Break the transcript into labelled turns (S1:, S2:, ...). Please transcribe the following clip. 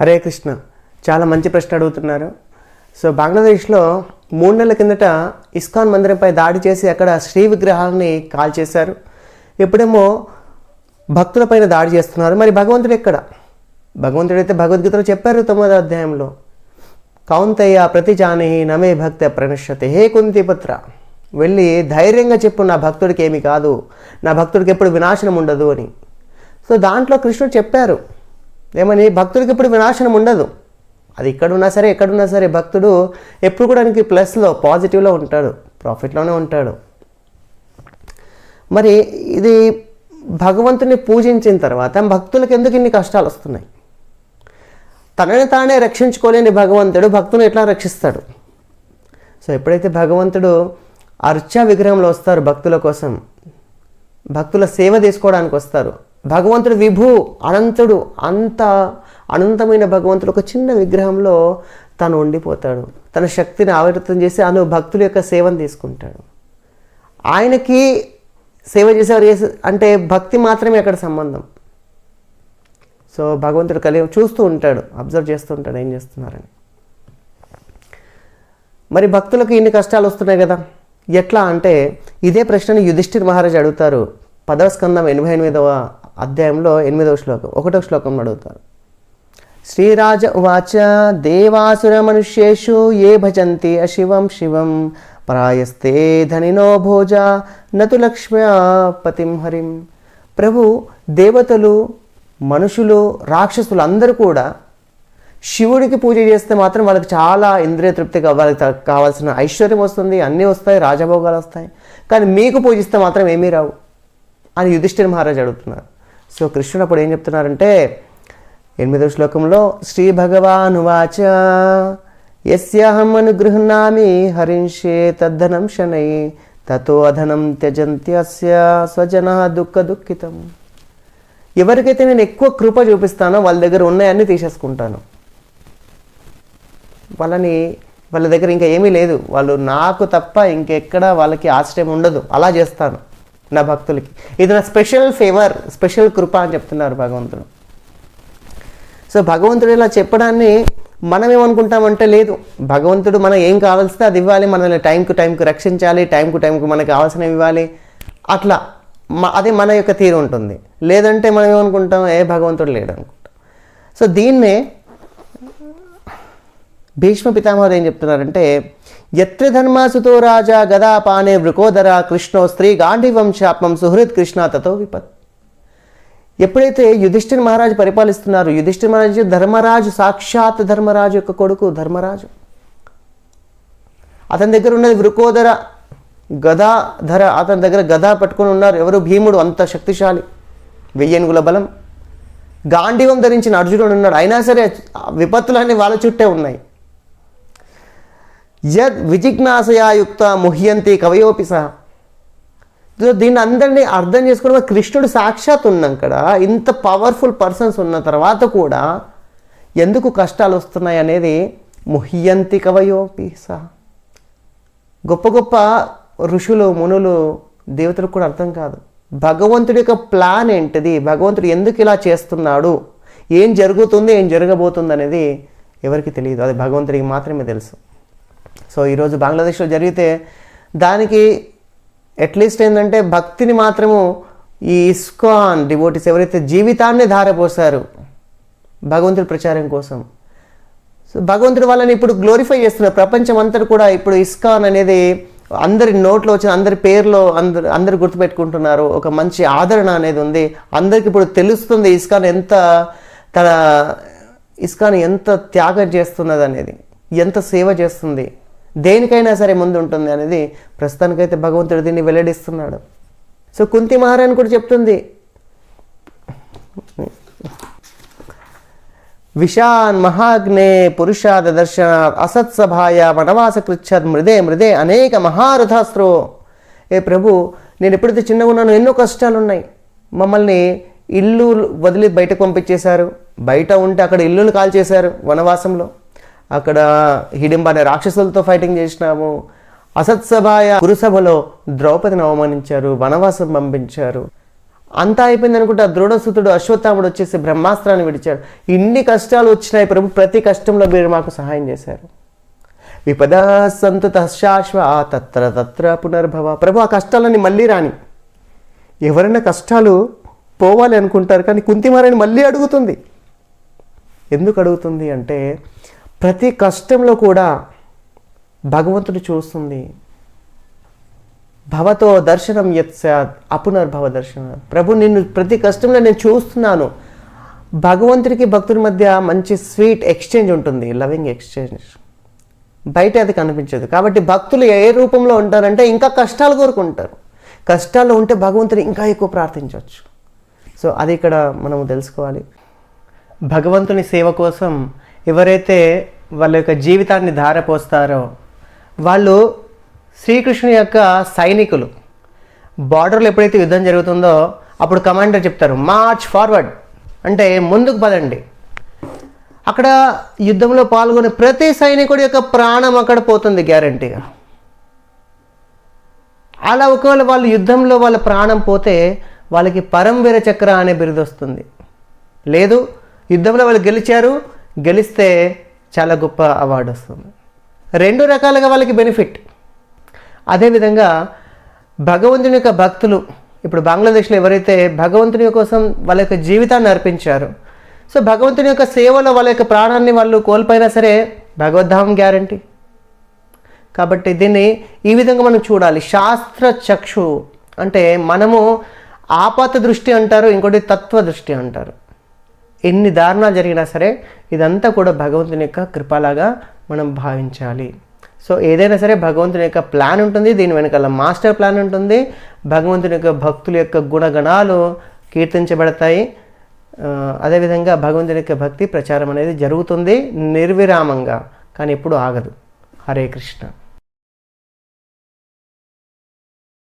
S1: హరే కృష్ణ. చాలా మంచి ప్రశ్న అడుగుతున్నారు. సో బంగ్లాదేశ్లో మూడు నెలల కిందట ఇస్కాన్ మందిరంపై దాడి చేసి అక్కడ శ్రీ విగ్రహాలని కాల్ చేశారు. ఎప్పుడేమో భక్తులపైన దాడి చేస్తున్నారు. మరి భగవంతుడు ఎక్కడ? భగవంతుడైతే భగవద్గీతలో చెప్పారు తొమ్మిదో అధ్యాయంలో. కౌంతయ్య ప్రతి జానహి నమే భక్త ప్రణశ్యతే. హే కుంతిపుత్ర వెళ్ళి ధైర్యంగా చెప్పు నా భక్తుడికి ఏమి కాదు. నా భక్తుడికి ఎప్పుడు వినాశనం ఉండదు అని. సో దాంట్లో కృష్ణుడు చెప్పారు. ఏమని? భక్తుడికి ఇప్పుడు వినాశనం ఉండదు. అది ఇక్కడున్నా సరే ఎక్కడున్నా సరే భక్తుడు ఎప్పుడు కూడా ఆయనకి ప్లస్లో పాజిటివ్లో ఉంటాడు. ప్రాఫిట్లోనే ఉంటాడు. మరి ఇది భగవంతుని పూజించిన తర్వాత భక్తులకు ఎందుకు ఇన్ని కష్టాలు వస్తున్నాయి? తనని తానే రక్షించుకోలేని భగవంతుడు భక్తుని ఎట్లా రక్షిస్తాడు? సో ఎప్పుడైతే భగవంతుడు అర్చ విగ్రహంలో వస్తారు భక్తుల కోసం భక్తుల సేవ తీసుకోవడానికి వస్తారు భగవంతుడు విభు అనంతుడు అంత అనంతమైన భగవంతుడు ఒక చిన్న విగ్రహంలో తను ఉండిపోతాడు. తన శక్తిని ఆవిర్తం చేసి అను భక్తుల యొక్క సేవను తీసుకుంటాడు. ఆయనకి సేవ చేసేవారు అంటే భక్తి మాత్రమే అక్కడ సంబంధం. సో భగవంతుడు కలిగి చూస్తూ ఉంటాడు అబ్జర్వ్ చేస్తూ ఉంటాడు ఏం చేస్తున్నారని. మరి భక్తులకు ఇన్ని కష్టాలు వస్తున్నాయి కదా. ఎట్లా అంటే ఇదే ప్రశ్నని యుధిష్ఠిర్ మహారాజ్ అడుగుతారు. పదవ స్కందం ఎనభై ఎనిమిదవ అధ్యాయంలో ఎనిమిదవ శ్లోకం ఒకటో శ్లోకం అడుగుతారు. శ్రీరాజ ఉవాచ దేవాసుర మనుష్యేషు ఏ భజంతి అశివం శివం ప్రాయస్తే ధనినో భోజ నతు పతిం హరిం. ప్రభు దేవతలు మనుషులు రాక్షసులు అందరూ కూడా శివుడికి పూజ చేస్తే మాత్రం వాళ్ళకి చాలా ఇంద్రియ తృప్తిగా వాళ్ళకి కావాల్సిన ఐశ్వర్యం వస్తుంది అన్నీ వస్తాయి రాజభోగాలు వస్తాయి. కానీ మీకు పూజిస్తే మాత్రం ఏమీ రావు అని యుధిష్ఠిర్ మహారాజ్ అడుగుతున్నారు. సో కృష్ణుడు అప్పుడు ఏం చెప్తున్నారంటే ఎనిమిదవ శ్లోకంలో శ్రీ భగవాను వాచ యస్యాహం అనుగృహ్ణామి హరింషే తద్ధనం శనై తతో అధనం త్యజంత్యస్య స్వజన దుఃఖ దుఃఖితం ఎవరికైతే నేను ఎక్కువ కృప చూపిస్తానో వాళ్ళ దగ్గర ఉన్నాయన్నీ తీసేసుకుంటాను. వాళ్ళని వాళ్ళ దగ్గర ఇంకా ఏమీ లేదు. వాళ్ళు నాకు తప్ప ఇంకెక్కడ వాళ్ళకి ఆశ్రయం ఉండదు. అలా చేస్తాను. నా భక్తులకి. ఇది నా స్పెషల్ ఫేవర్ స్పెషల్ కృప అని చెప్తున్నారు భగవంతుడు. సో భగవంతుడు ఇలా చెప్పడాన్ని మనం ఏమనుకుంటామంటే లేదు. భగవంతుడు మనం ఏం కావాల్సిందో అది ఇవ్వాలి మనల్ని టైంకు టైంకు రక్షించాలి టైంకు టైంకు మనకు కావాల్సినవి ఇవ్వాలి. అట్లా మ- అదే మన యొక్క తీరు ఉంటుంది. లేదంటే మనం ఏమనుకుంటాం ఏ భగవంతుడు లేడు అనుకుంటాం సో దీన్నే భీష్మ పితామహుడు ఏం చెప్తున్నారంటే ఎత్రి ధర్మాసుతో రాజా గదా పానే వృకోదర కృష్ణో స్త్రీ గాంధీవం శాపం సుహృత్ కృష్ణ తతో విపత్. ఎప్పుడైతే యుధిష్ఠిర్ మహారాజు పరిపాలిస్తున్నారు యుధిష్ఠిర్ మహారాజు ధర్మరాజు సాక్షాత్ ధర్మరాజు యొక్క కొడుకు ధర్మరాజు. అతని దగ్గర ఉన్నది వృకోదర గదాధర అతని దగ్గర గదా పట్టుకొని ఉన్నారు. ఎవరు? భీముడు అంత శక్తిశాలి వెయ్యనుగుల బలం. గాంధీవం ధరించిన అర్జునుడు ఉన్నాడు. అయినా సరే విపత్తులన్నీ వాళ్ళ చుట్టే ఉన్నాయి. యద్ విజిజ్ఞాసయాయుక్త ముహ్యంతి కవయోపి సహ. సో దీన్ని అందరినీ అర్థం చేసుకోవడం కృష్ణుడు సాక్షాత్ ఉన్నాం కదా ఇంత పవర్ఫుల్ పర్సన్స్ ఉన్న తర్వాత కూడా ఎందుకు కష్టాలు వస్తున్నాయి అనేది ముహ్యంతి కవయోపి సహ. గొప్ప గొప్ప ఋషులు మునులు దేవతలకు కూడా అర్థం కాదు. భగవంతుడి యొక్క ప్లాన్ ఏంటిది? భగవంతుడు ఎందుకు ఇలా చేస్తున్నాడు? ఏం జరుగుతుంది ఏం జరగబోతుంది అనేది ఎవరికి తెలియదు. అది భగవంతుడికి మాత్రమే తెలుసు. సో ఈరోజు బంగ్లాదేశ్లో జరిగితే దానికి అట్లీస్ట్ ఏంటంటే భక్తిని మాత్రము ఈ ఇస్కాన్ డివోటీస్ ఎవరైతే జీవితాన్ని ధారపోసారు భగవంతుడి ప్రచారం కోసం. సో భగవంతుడు వాళ్ళని ఇప్పుడు గ్లోరిఫై చేస్తున్నారు. ప్రపంచం అంతా కూడా ఇప్పుడు ఇస్కాన్ అనేది అందరి నోట్లో వచ్చిన అందరి పేర్లో అందరు అందరు గుర్తుపెట్టుకుంటున్నారు. ఒక మంచి ఆదరణ అనేది ఉంది. అందరికి ఇప్పుడు తెలుస్తుంది ఇస్కాన్ ఎంత తన ఇస్కాన్ ఎంత త్యాగం చేస్తున్నది అనేది ఎంత సేవ చేస్తుంది. దేనికైనా సరే ముందు ఉంటుంది అనేది ప్రస్తుతానికైతే భగవంతుడు దీన్ని వెల్లడిస్తున్నాడు. సో కుంతి మహారాణి కూడా చెప్తుంది. విషాన్ మహాగ్నే పురుషాద దర్శన అసత్సభాయ వనవాస కృచ్ఛద్ మృదే మృదే అనేక మహారథాస్త్రో. ఏ ప్రభు నేను ఎప్పుడైతే చిన్నగా ఉన్నానో ఎన్నో కష్టాలు ఉన్నాయి మమ్మల్ని ఇల్లు వదిలి బయటకు పంపించేశారు. బయట ఉంటే అక్కడ ఇల్లులు కాల్చేశారు వనవాసంలో. అక్కడ హిడింబ అనే రాక్షసులతో ఫైటింగ్ చేసినాము. అసత్సభాయ కురుసభలో ద్రౌపదిని అవమానించారు వనవాసం పంపించారు. అంతా అయిపోయింది అనుకుంటే ఆ ద్రోణసుతుడు అశ్వత్థాముడు వచ్చేసి బ్రహ్మాస్త్రాన్ని విడిచాడు ఇన్ని కష్టాలు వచ్చినాయి ప్రభు ప్రతి కష్టంలో మీరు మాకు సహాయం చేశారు. విపద సంతు తశాశ్వ తత్ర తత్ర పునర్భవ. ప్రభు ఆ కష్టాలన్నీ మళ్ళీ రాని. ఎవరైనా కష్టాలు పోవాలి అనుకుంటారు కానీ కుంతిమారని మళ్ళీ అడుగుతుంది. ఎందుకు అడుగుతుంది అంటే ప్రతి కష్టంలో కూడా భగవంతుడు చూస్తుంది. భవతో దర్శనం యత్సాద్ అపునర్భవ దర్శనం. ప్రభు నిన్ను ప్రతి కష్టంలో నేను చూస్తున్నాను. భగవంతుడికి భక్తుడి మధ్య మంచి స్వీట్ ఎక్స్చేంజ్ ఉంటుంది లవింగ్ ఎక్స్చేంజ్. బయట అది కనిపించదు. కాబట్టి భక్తులు ఏ రూపంలో ఉంటారంటే ఇంకా కష్టాలు కోరుకుంటారు. కష్టాలు ఉంటే భగవంతుని ఇంకా ఎక్కువ ప్రార్థించవచ్చు. సో అది ఇక్కడ మనము తెలుసుకోవాలి. భగవంతుని సేవ కోసం ఎవరైతే వాళ్ళ యొక్క జీవితాన్ని ధారపోస్తారో వాళ్ళు శ్రీకృష్ణుని యొక్క సైనికులు. బార్డర్లో ఎప్పుడైతే యుద్ధం జరుగుతుందో అప్పుడు కమాండర్ చెప్తారు మార్చ్ ఫార్వర్డ్. అంటే ముందుకు పదండి. అక్కడ యుద్ధంలో పాల్గొనే ప్రతి సైనికుడి యొక్క ప్రాణం అక్కడ పోతుంది గ్యారంటీగా. అలా ఒకవేళ వాళ్ళు యుద్ధంలో వాళ్ళ ప్రాణం పోతే వాళ్ళకి పరంవీర చక్ర అనే బిరుదు వస్తుంది లేదు యుద్ధంలో వాళ్ళు గెలిచారు గెలిస్తే చాలా గొప్ప అవార్డు వస్తుంది. రెండు రకాలుగా వాళ్ళకి బెనిఫిట్. అదేవిధంగా భగవంతుని యొక్క భక్తులు ఇప్పుడు బంగ్లాదేశ్లో ఎవరైతే భగవంతుని కోసం వాళ్ళ యొక్క జీవితాన్ని అర్పించారు సో భగవంతుని యొక్క సేవలో వాళ్ళ యొక్క ప్రాణాన్ని వాళ్ళు కోల్పోయినా సరే భగవద్ధామం గ్యారంటీ. కాబట్టి దీన్ని ఈ విధంగా మనం చూడాలి. శాస్త్ర చక్షు అంటే మనము ఆపాత దృష్టి అంటారు ఇంకోటి తత్వ దృష్టి అంటారు. ఎన్ని దారుణాలు జరిగినా సరే ఇదంతా కూడా భగవంతుని యొక్క కృపలాగా మనం భావించాలి. సో ఏదైనా సరే భగవంతుని యొక్క ప్లాన్ ఉంటుంది దీని వెనకాల మాస్టర్ ప్లాన్ ఉంటుంది. భగవంతుని యొక్క భక్తుల యొక్క గుణగణాలు కీర్తించబడతాయి. అదేవిధంగా భగవంతుని యొక్క భక్తి ప్రచారం అనేది జరుగుతుంది నిర్విరామంగా కానీ ఎప్పుడు ఆగదు. హరే కృష్ణ.